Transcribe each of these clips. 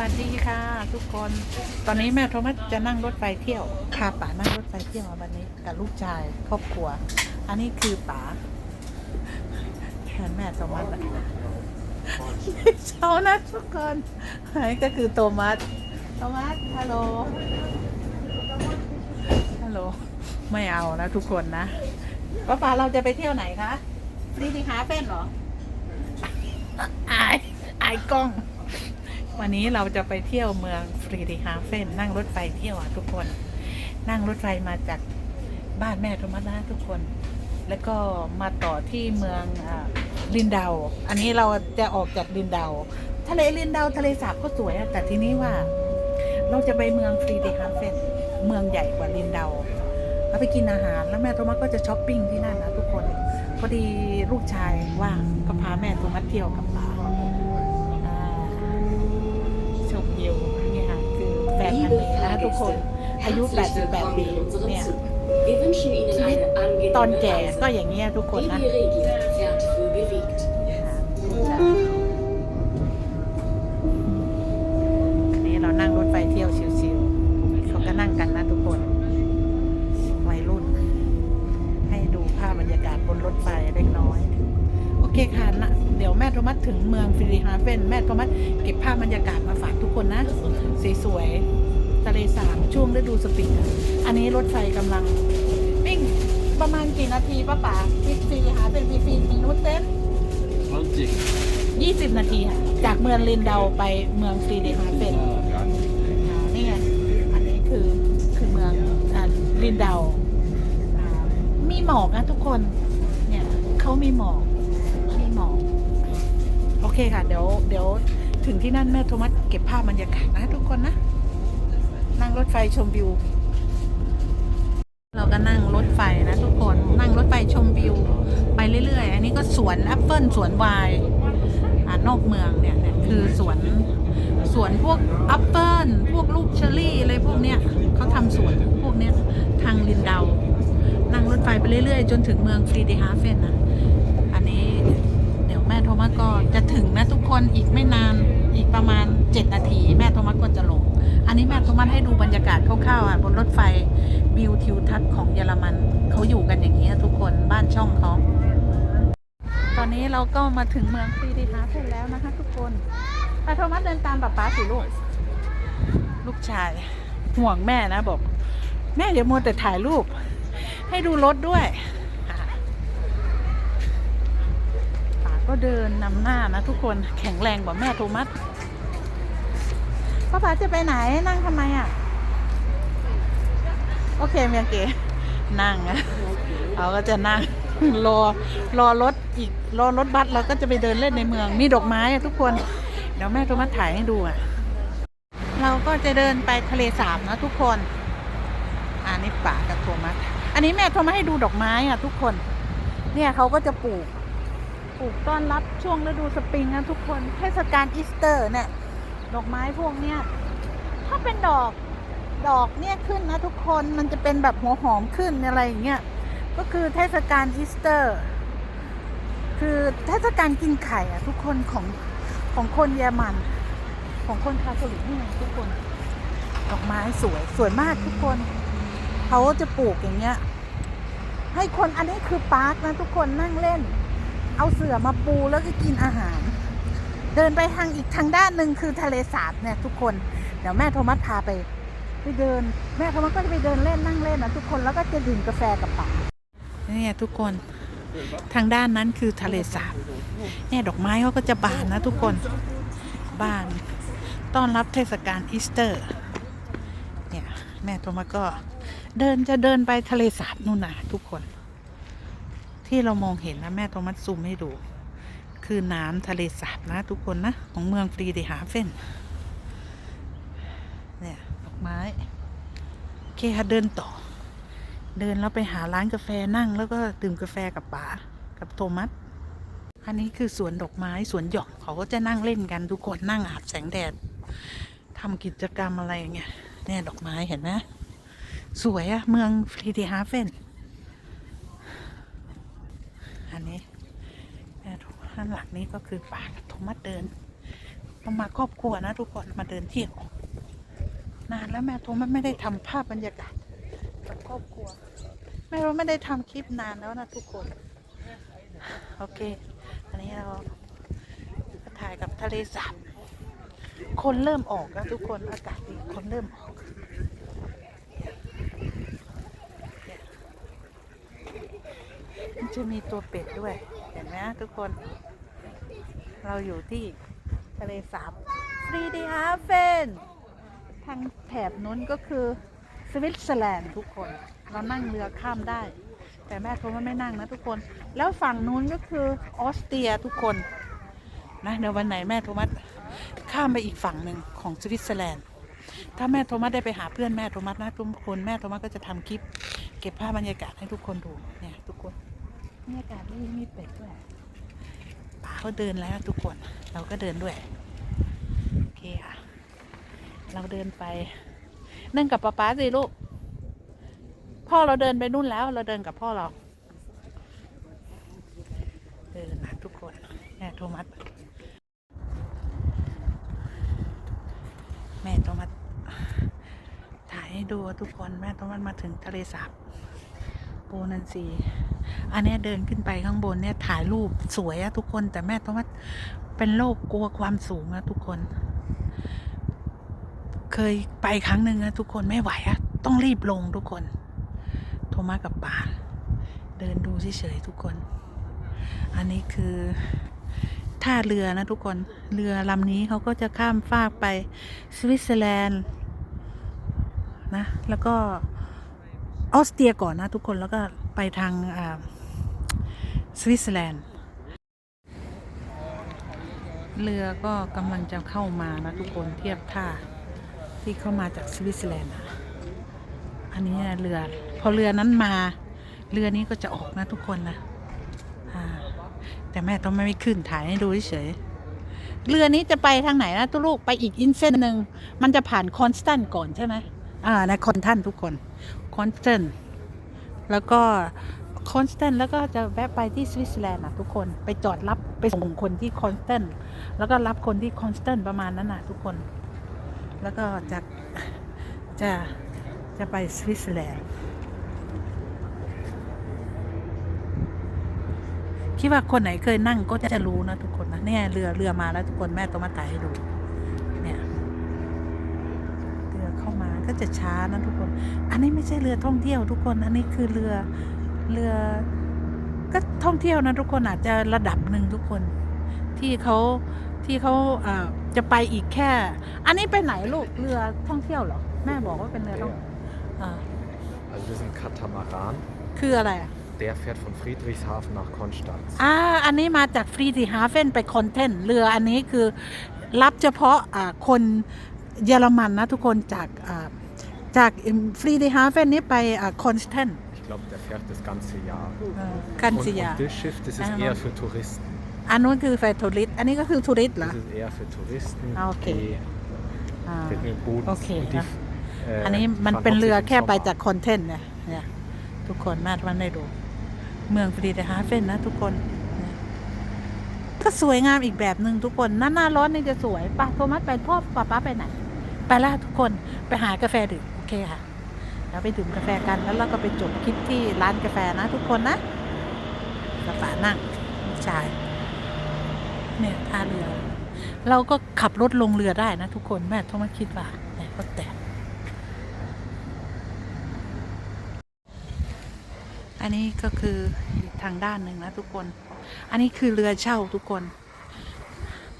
วัสดีค่ะ ทุกคน ตอนนี้แม่โทมัสจะนั่งรถไฟเที่ยว พาป๋านั่งรถไฟเที่ยววันนี้กับลูกชายครอบครัว อันนี้คือป๋าแทนแม่โทมัสเช้านะทุกคนอันนี้ก็คือโทมัสโทมัสฮัลโหลฮัลโหลไม่เอานะทุกคนนะป้าป๋าเราจะไปเที่ยวไหนคะดีดีฮาเฟ่นเหรออายอายกล้อง วันนี้เราจะไปเที่ยวเมืองฟรีดีฮาเฟนนั่งรถไฟเที่ยวอะทุกคน นั่งรถไฟมาจากบ้านแม่โทมัสทุกคน แล้วก็มาต่อที่เมืองอลินดาวอันนี้เราจะออกจากลินดาวทะเลลินดาวทะเลสาบก็สวยอะแต่ทีนี้ว่า เราจะไปเมืองฟรีดีฮาเฟนเมืองใหญ่กว่าลินดาวเราไปกินอาหารแล้วแม่โทมัสก็จะช้อปปิ้งที่นั่นนะทุกคนพอดีลูกชายว่างก็พาแม่โทมัสเที่ยวกับป๋าอ่า ทุกคน อายุ 88 ปีเนี่ย Wir wünschen Ihnen eine ตอนแก่ก็อย่างเงี้ยทุกคนนะนนี้เรานั่งรถไฟเที่ยวชิวๆเขาก็นั่งกันนะทุกคนวัยรุ่น ให้ดูภาพบรรยากาศบนรถไฟเล็กน้อย โอเคค่ะนะเดี๋ยวแม่โทมัสถึงเมืองฟิลิฮาเฟน แม่โทมัสเก็บภาพบรรยากาศมาฝาก ช่วงฤดูสปริงอะอันนี้รถไฟกำลัง วิ่งประมาณกี่นาทีป้าป๋าฟิฟิลิฮาเฟนฟิฟิมินุเต้น 20. ยี่สิบนาทีค่ะ จากเมืองลินเดาไปเมืองฟรีเดฮาเฟน Ja, อ่านี่ไง อันนี้คือคือเมืองอ่าลินเดาอ่ามีหมอกนะทุกคน เนี่ยเขามีหมอก มีหมอก โอเคค่ะ เดี๋ยวเดี๋ยวถึงที่นั่นแม่โทมัสเก็บภาพบรรยากาศนะทุกคนนะ นั่งรถไฟชมวิว เราก็นั่งรถไฟนะทุกคนนั่งรถไฟชมวิว ไปเรื่อย ๆ อันนี้ก็สวนแอปเปิลสวนไวน์นอกเมืองเนี่ยคือสวนสวนพวกแอปเปิลพวกลูกเชอรี่อะไรพวกเนี้ยเขาทำสวนพวกเนี้ยทางลินเดา นั่งรถไฟไปเรื่อย ๆ จนถึงเมืองฟรีเดฮาเฟนนะอันนี้เดี๋ยวแม่โทมัสก็จะถึงนะทุกคนอีกไม่นานอีกประมาณ 7 นาที แม่โทมัสก็จะลง นนี้แม่โทมัสให้ดูบรรยากาศคร่าวๆอะบนรถไฟวิวทิวทัศน์ของเยอรมันเขาอยู่กันอย่างนี้ทุกคนบ้านช่องเขาตอนนี้เราก็มาถึงเมืองฟรีดีฮาร์เซนแล้วนะคะ ทุกคนแต่โทมัสเดินตามป๊าป๊าสิลูกลูกชาย ห่วงแม่นะบอก แม่เดี๋ยวมัวแต่ถ่ายรูป ให้ดูรถด้วยป๋าก็เดินนำหน้านะทุกคนแข็งแรงกว่าแม่โทมัส ป้าป๋าจะไปไหนนั่งทำไมอะ โอเคเมียเก๋นั่งอะเราก็จะนั่งรอรอรถอีกรอรถบัสเราก็จะไปเดินเล่นในเมือง มีดอกไม้อะทุกคน เดี๋ยวแม่โทรมัสถ่ายให้ดูอะ เราก็จะเดินไปทะเลสาบนะทุกคนอันนี้ป่ากับโทมัสอันนี้แม่โทรมัสให้ดูดอกไม้อะทุกคน เนี่ยเขาก็จะปลูก ปลูกต้อนรับช่วงฤดูสปริงนะทุกคน เทศกาลอีสเตอร์เนี่ย ดอกไม้พวกเนี้ยถ้าเป็นดอกดอกเนี่ยขึ้นนะทุกคนมันจะเป็นแบบหัวหอมขึ้นอะไรอย่างเงี้ยก็คือเทศกาลอีสเตอร์ คือเทศกาลกินไข่อะทุกคนของของคนเยอรมัน ของคนคาทอลิกนี่ทุกคน ดอกไม้สวยสวยมากทุกคนเขาจะปลูกอย่างเงี้ย ให้คนอันนี้คือปาร์คนะทุกคนนั่งเล่น เอาเสื่อมาปูแล้วก็กินอาหาร เดินไปทางอีกทางด้านหนึ่งคือทะเลสาบเนี่ยทุกคนเดี๋ยวแม่โทมัสพาไป ไปเดิน แม่โทมัสก็จะไปเดินเล่นนั่งเล่นนะทุกคนแล้วก็จะดื่มกาแฟกับป๋าเนี่ยทุกคนทางด้านนั้นคือทะเลสาบเนี่ยดอกไม้เขาก็จะบานนะทุกคนบานต้อนรับเทศกาลอีสเตอร์เนี่ยแม่โทมัสก็เดินจะเดินไปทะเลสาบนู่นนะทุกคน ที่เรามองเห็นนะแม่โทมัสซูมให้ดู คือน้ำทะเลสาบนะทุกคนนะ ของเมืองฟรีเดฮาเฟนเนี่ยดอกไม้ โอเคค่ะเดินต่อ เดินแล้วไปหาร้านกาแฟนั่งแล้วก็ดื่มกาแฟกับป๋ากับโทมัสอันนี้คือสวนดอกไม้สวนหย่อมเขาก็จะนั่งเล่นกันทุกคนนั่งอาบแสงแดดทำกิจกรรมอะไรอย่างเงี้ยเนี่ยดอกไม้เห็นไหมสวยอะเมืองฟรีเดฮาเฟน อันนี้แม่โทด้านหลังนี้ก็คือป่ากับโทมัสเดินเรามาครอบครัวนะทุกคนมาเดินเที่ยวนานแล้วแม่โทมันไม่ได้ทำภาพบรรยากาศกับครอบครัวแม่เราไม่ได้ทำคลิปนานแล้วนะทุกคน โอเค อันนี้เราถ่ายกับทะเลสาบคนเริ่มออกแล้วทุกคนอากาศดีคนเริ่มออกจะมีตัวเป็ดด้วย เห็นไหมทุกคน เราอยู่ที่ทะเลสาบฟรีดีฮาเฟนทางแถบนู้นก็คือสวิตเซอร์แลนด์ทุกคน เรานั่งเรือข้ามได้ แต่แม่โทรว่าไม่นั่งนะทุกคน แล้วฝั่งนู้นก็คือออสเตรียทุกคนนะเดี๋ยววันไหนแม่โทมัสข้ามไปอีกฝั่งหนึ่งของสวิตเซอร์แลนด์ ถ้าแม่โทมัสได้ไปหาเพื่อนแม่โทมัสนะทุกคนแม่โทมัสก็จะทำคลิป เก็บภาพบรรยากาศให้ทุกคนดูเนี่ยทุกคนบรรยากาศนี่มีเป็ดด้วย เขาเดินแล้วทุกคน เราก็เดินด้วย โอเคค่ะ เราเดินไป นั่งกับป๊าป๊าสิลูก พ่อเราเดินไปนู่นแล้ว เราเดินกับพ่อเรา เดินนะทุกคนแม่โทมัส แม่โทมัสถ่ายให้ดูทุกคน แม่โทมัสมาถึงทะเลสาบปูนันซี อันนี้เดินขึ้นไปข้างบนเนี่ยถ่ายรูปสวยอะทุกคน แต่แม่โทมัสเป็นโรคกลัวความสูงนะทุกคน เคยไปครั้งหนึ่งนะทุกคนไม่ไหวอะต้องรีบลงทุกคน โทมัสกับป่า เดินดูเฉยๆทุกคน อันนี้คือท่าเรือนะทุกคน เรือลำนี้เขาก็จะข้ามฟากไปสวิตเซอร์แลนด์นะ แล้วก็ออสเตรียก่อนนะทุกคนแล้วก็ ไปทางสวิตเซอร์แลนด์ เรือก็กำลังจะเข้ามานะทุกคนเทียบท่าที่เข้ามาจากสวิตเซอร์แลนด์อันนี้เรือ พอเรือนั้นมา เรือนี้ก็จะออกนะทุกคนนะแต่แม่ต้องไม่ขึ้นถ่ายให้ดูเฉยเรือนี้จะไปทางไหนนะทุกลูกไปอีกอินเส้นหนึ่งมันจะผ่านคอนสแตนก่อนใช่ไหมอ่าในคอนทันทุกคนคอนสแตน แล้วก็คอนสแตนแล้วก็จะแวะไปที่สวิตเซอร์แลนด์นะทุกคนไปจอดรับไปส่งคนที่คอนสแตนแล้วก็รับคนที่คอนสแตนประมาณนั้นนะทุกคน แล้วก็จะจะจะไปสวิตเซอร์แลนด์คิดว่าคนไหนเคยนั่งก็จะรู้นะทุกคนนะเนี่ยเรือเรือมาแล้วทุกคนแม่ต้องมาถ่ายให้ดู เนี่ยเรือเข้ามาก็ จะช้านะทุกคน อันนี้ไม่ใช่เรือท่องเที่ยวทุกคน อันนี้คือเรือเรือก็ท่องเที่ยวนะทุกคนอาจจะระดับหนึ่งทุกคน ที่เขาที่เขาเอ่อจะไปอีกแค่ อันนี้ไปไหนลูกเรือท่องเที่ยวเหรอแม่บอกว่าเป็นเรือท่องอ่า Also wir sind Katamaran. คืออะไรอะ Der fährt von Friedrichshafen nach Konstanz. อ่าอันนี้มาจากฟรีดีฮาเฟนไปคอนเทนเรืออันนี้คือรับเฉพาะอ่าคนเยอรมันนะทุกคนจากอ่า จากฟรีดีฮาเฟนนี้ไปคอนสแตน Ich glaube, der fährt das ganze Jahr. กัน Und, ซิยา und das Schiff, das ist Ah, eher okay. für Touristen. อันนู้นคือไฟทัวริสต์อันนี้ก็คือทัวริสต์เหรอ Das ist eher für Touristen, Ah, okay. die อ่า mit dem Boot Okay, und die, ja. äh, อันนี้มัน fahren เป็นเรือ hauptsächlich แค่ im ไป Sommer. จากคอนเทนเนี่ยเนี่ยทุกคนมาทวันได้ดู เมืองฟรีดีฮาเฟนนะทุกคนเนี่ยก็สวยงามอีกแบบหนึ่งทุกคนหน้าหน้าร้อนนี่จะสวยไป่ะโทมัสไปพ่อป้าป้าไปไหน ไปละทุกคนไปหากาแฟดื่มโอ เคค่ะเราไปดื่มกาแฟกันแล้วเราก็ไปจบคลิปที่ร้านกาแฟนะทุกคนนะกาแฟนั่งชาย เนี่ยท่าเรือ เราก็ขับรถลงเรือได้นะทุกคนแม่โทมัสคิดว่าเนี่ยก็แต่อันนี้ก็คือทางด้านหนึ่งนะทุกคน อันนี้คือเรือเช่าทุกคน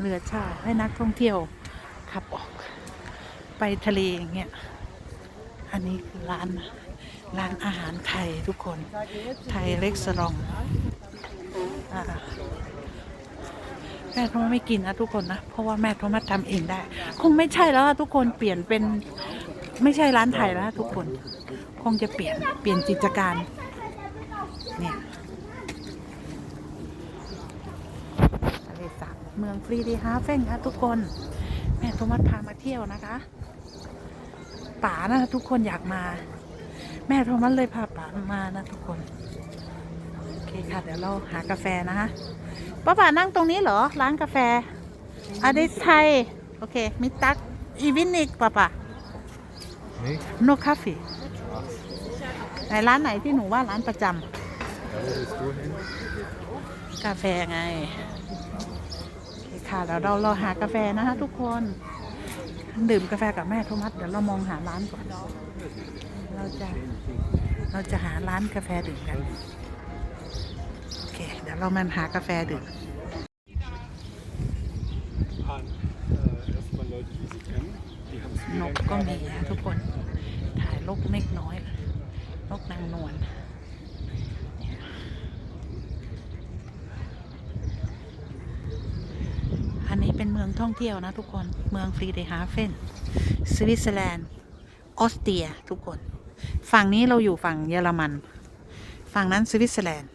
เรือเช่าให้นักท่องเที่ยวขับออกไปทะเลอย่างเงี้ย อันนี้คือร้านร้านอาหารไทยทุกคน ไทยเล็กสรองอ่าแม่โทรไม่กินนะทุกคนนะ เพราะว่าแม่โทรมาทำเองได้ คงไม่ใช่แล้วทุกคนเปลี่ยนเป็นไม่ใช่ร้านไทยแล้วทุกคน คงจะเปลี่ยนเปลี่ยนกิจการเนี่ยทะเลสาบเมืองฟรีดีฮาเฟนค่ะทุกคน แม่โทมัสพามาเที่ยวนะคะ ป๋านะ ทุกคนอยากมา แม่โทมัสเลยพาป๋ามานะ ทุกคน โอเคค่ะ เดี๋ยวเราหากาแฟนะคะป้าป๋านั่งตรงนี้เหรอ ร้านกาแฟอาดิสไทยโอเคมิตักอีวินิกปะปะ Nee? โนคาเฟ่ไหนร้านไหนที่หนูว่าร้านประจ Da wo willst du hin? ำกาแฟไง โอเคค่ะแล้วเราเราหากาแฟนะคะทุกคน ดื่มกาแฟกับแม่โทมัสเดี๋ยวเรามองหาร้านก่อน เราจะ เราจะหาร้านกาแฟดื่มกัน โอเค เดี๋ยวเรามันหากาแฟดื่ม นกก็มีนะทุกคน ถ่ายนกเล็กน้อย นกนางนวลอั นี้เป็นเมืองท่องเที่ยวนะทุกคน เมืองฟรีเดฮาเฟน สวิตเซอร์แลนด์ ออสเตรียทุกคน ฝั่งนี้เราอยู่ฝั่งเยอรมัน ฝั่งนั้นสวิตเซอร์แลนด์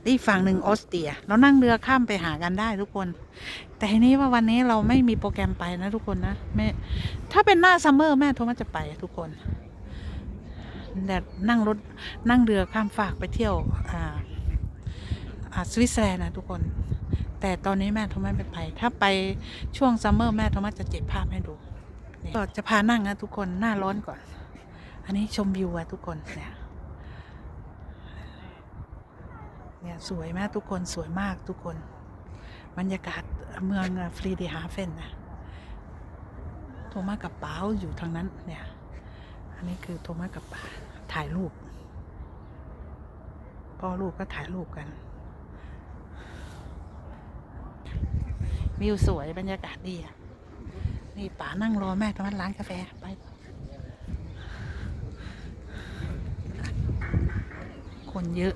และอีกฝั่งหนึ่งออสเตรีย เรานั่งเรือข้ามไปหากันได้ทุกคน แต่ทีนี้ว่าวันนี้เราไม่มีโปรแกรมไปนะทุกคนนะแม่ถ้าเป็นหน้าซัมเมอร์แม่โทรมาจะไปทุกคนแต่นั่งรถนั่งเรือข้ามฝากไปเที่ยวอ่าสวิตเซอร์แลนด์นะทุกคน แต่ตอนนี้แม่โทรมาไม่ไป ถ้าไปช่วงซัมเมอร์แม่โทรมาจะเจ็บภาพให้ดูก็จะพานั่งนะทุกคนหน้าร้อนก่อน อันนี้ชมวิวอะทุกคนเนี่ยเนี่ยสวยมากทุกคนสวยมากทุกคน บรรยากาศเมืองฟรีเดฮาเฟนนะโทมัสกับป๋าอยู่ทางนั้นเนี่ยอันนี้คือโทมัสกับป๋าถ่ายรูปพ่อลูกก็ถ่ายรูปกัน วิวสวยบรรยากาศดีอะนี่ป๋านั่งรอแม่โทมัสร้านกาแฟไปคนเยอะ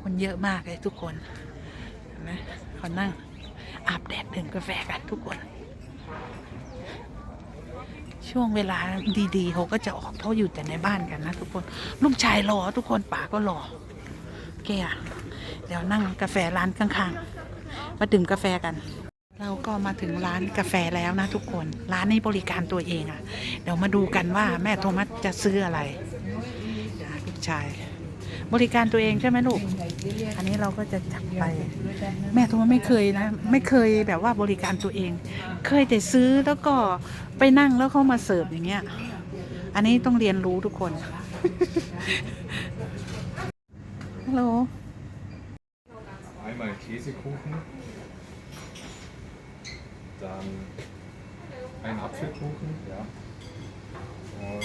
คนเยอะมากเลยทุกคนนไหมเขานั่งอาบแดดดื่มกาแฟกันทุกคน ช่วงเวลาดีๆเขาก็จะออกเขาอยู่แต่ในบ้านกันนะ ทุกคนลูกชายรอทุกคนป๋าก็รอแกอะเดี๋ยวนั่งกาแฟร้านข้างๆ มาดื่มกาแฟกัน เราก็มาถึงร้านกาแฟแล้วนะทุกคน ร้านนี้บริการตัวเองอะ่ะ เดี๋ยวมาดูกันว่าแม่โทมัสจะซื้ออะไรลูกชาย บริการตัวเองใช่ไหมลูก อันนี้เราก็จะจับไป แม่โทมัสไม่เคยนะ ไม่เคยแบบว่าบริการตัวเอง เคยแต่ซื้อแล้วก็ไปนั่งแล้วเขามาเสิร์ฟอย่างเงี้ย อันนี้ต้องเรียนรู้ทุกคนฮัลโหล Einmal Käsekuchen, dann ein Apfelkuchen, ja. Und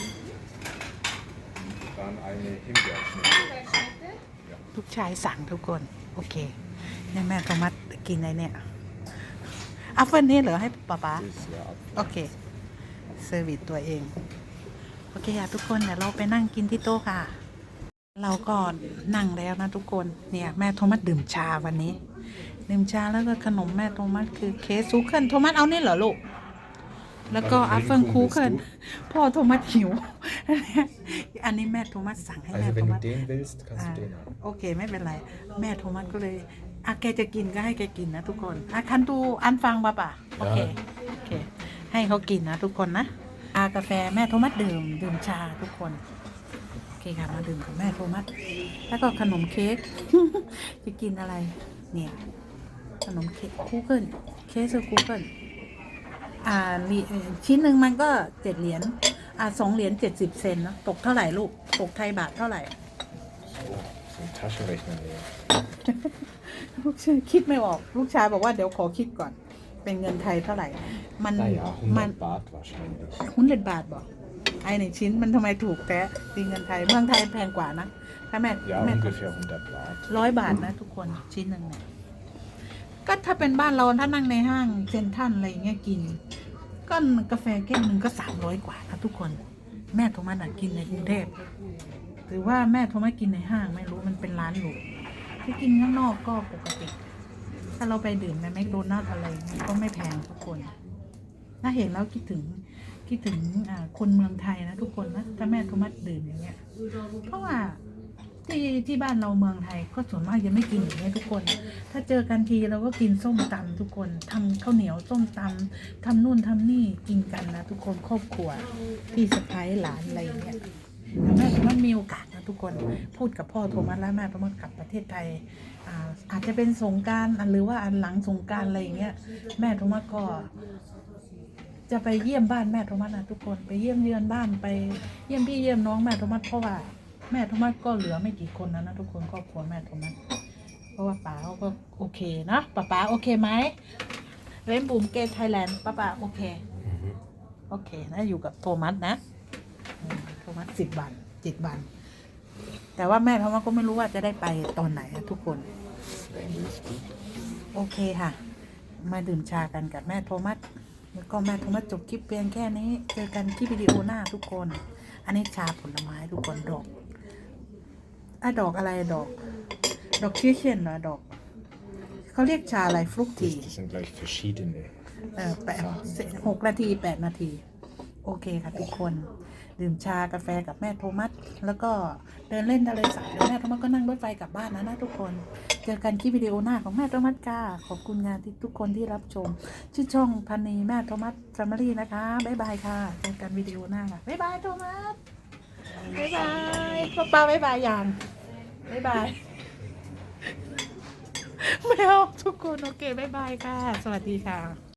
dann eine Himbeerschnitte. ลูกชายสั่งทุกคน โอเคเนี่ยแม่โทมัสกินอะไรเนี่ยอัฟเฟิลนี่เหรอให้ป๊าป๊า Das ist ja Apfel. โอเค เซอร์วิสตัวเอง โอเคค่ะทุกคนเดี๋ยวเราไปนั่งกินที่โต๊ะค่ะ เราก็นั่งแล้วนะทุกคนเนี่ยแม่โทมัสดื่มชาวันนี้ ดื่มชาแล้วก็ขนมแม่โทมัสคือเค้กซูเคิลโทมัสเอานี่เหรอลูกแล้วก็อัฟเฟิลคูเคิลพ่อโทมัสหิว อันนี้แม่โทมัสสั่งให้แม่ Also โท wenn มั du ส den willst, kannst อ่า du den haben. โอเคไม่เป็นไร แม่โทมัสก็เลยอะแกจะกินก็ให้แกกินนะทุกคนอะคันตูอันฟังป่ะป่ะโอเคโอเค ให้เขากินนะทุกคนนะอากาแฟแม่โทมัสดื่มดื่มชาทุกคนโอ เคค่ะ มาดื่มกับแม่โทมัสแล้วก็ขนมเค้กจะกินอะไร เนี่ย ขนมเค้กคูเกิลเค้กคือคูเกิลอ่ามีเอ่อชิ้นหนึ่งมันก็เจ็ดเหรียญอ่าสองเหรียญเจ็ดสิบเซนเนาะตกเท่าไหร่ลูก ตกไทยบาทเท่าไหร่ So, so einen Taschenrechner nehmen. ลูกชายคิดไม่ออก ลูกชายบอกว่าเดี๋ยวขอคิดก่อน เป็นเงินไทยเท่าไหร่ มัน Naja, มัน 100 Baht wahrscheinlich. หุ้นเด็ดบาทบอก ไอ้ในชิ้นมันทำไมถูกแท้ตีเงินไทยเมืองไทยแพงกว่านะถ้าแม่ Ja, แม่ ungefähr 100 Baht. ร้อยบาทนะทุกคนชิ้นหนึ่งเนี่ยก็ถ้าเป็นบ้านเราถ้านั่งในห้างเซนทรันอะไรอย่างเงี้ยกิน ก็กาแฟแก้วหนึ่งก็สามร้อยกว่านะทุกคน แม่โทมัสน่ะกินในกรุงเทพหรือว่าแม่โทมัสกินในห้างไม่รู้มันเป็นร้านหรูที่กินข้างนอกก็ปกติ ถ้าเราไปดื่มในแมคโดนัลด์อะไรเงี้ยก็ไม่แพงทุกคน ถ้าเห็นแล้วคิดถึง คิดถึงคนเมืองไทยนะทุกคนนะถ้าแม่โทมัสดื่มอย่างเงี้ย เพราะว่าที่ที่บ้านเราเมืองไทยก็ส่วนมากจะไม่กินอย่างเงี้ยทุกคน ถ้าเจอกันทีเราก็กินส้มตำทุกคนทำข้าวเหนียวส้มตำทำนู่นทำนี่กินกันนะทุกคนครอบครัวพี่สะพ้ายหลานอะไรอย่างเงี้ยเดี๋ยวแม่โทมัสมีโอกาสนะทุกคนพูดกับพ่อโทมัสแล้วแม่โทมัสกลับประเทศไทยอาอาจจะเป็นสงการหรือว่าอันหลังสงการอะไรอย่างเงี้ยแม่โทมัสก็ จะไปเยี่ยมบ้านแม่โทมัสนะทุกคนไปเยี่ยมเยือนบ้านไปเยี่ยมพี่เยี่ยมน้องแม่โทมัสเพราะว่าแม่โทมัสก็เหลือไม่กี่คนนะนะทุกคนครอบครัวแม่โทมัสเพราะว่าป๋าเขาก็โอเคนะป๋าป๋าโอเคไหมเล่นบูมเกตไทยแลนด์ป๋าป๋าโอเคโอเคนะอยู่กับโทมัสนะโทมัสสิบวันเจ็ดวัน แต่ว่าแม่โทมัสก็ไม่รู้ว่าจะได้ไปตอนไหนอะทุกคน โอเคค่ะ มาดื่มชากันกับแม่โทมัส แล้วก็แม่โทมัสจบคลิปเพียงแค่นี้ เจอกันที่วิดีโอหน้าทุกคน อันนี้ชาผลไม้ทุกคนดอกอะดอกอะไรดอก ดอกเชี่ยเช่นเหรอดอก เขาเรียกชาอะไรฟลุกที Das, das sind gleich verschiedene. เออแปดหกนาทีแปดนาที โอเคค่ะทุกคนดื่มชากาแฟกับแม่โทมัสแล้วก็เดินเล่นทะเลสาบแล้วแม่โทมัสก็นั่งรถไฟกลับบ้านนะนะทุกคน เจอกันคลิปวิดีโอหน้าของแม่โทมัสค่ะขอบคุณงานที่ทุกคนที่รับชม ชื่อช่องพันนีแม่โทมัสแฟมิลี่นะคะบ๊ายบายค่ะเจอกันวิดีโอหน้าค่ะบ๊ายบายโทมัสบ๊ายบายป้าป้าบ๊ายบายยังบ๊ายบายไม่เอาทุกคนโอเคบ๊ายบายค่ะ สวัสดีค่ะ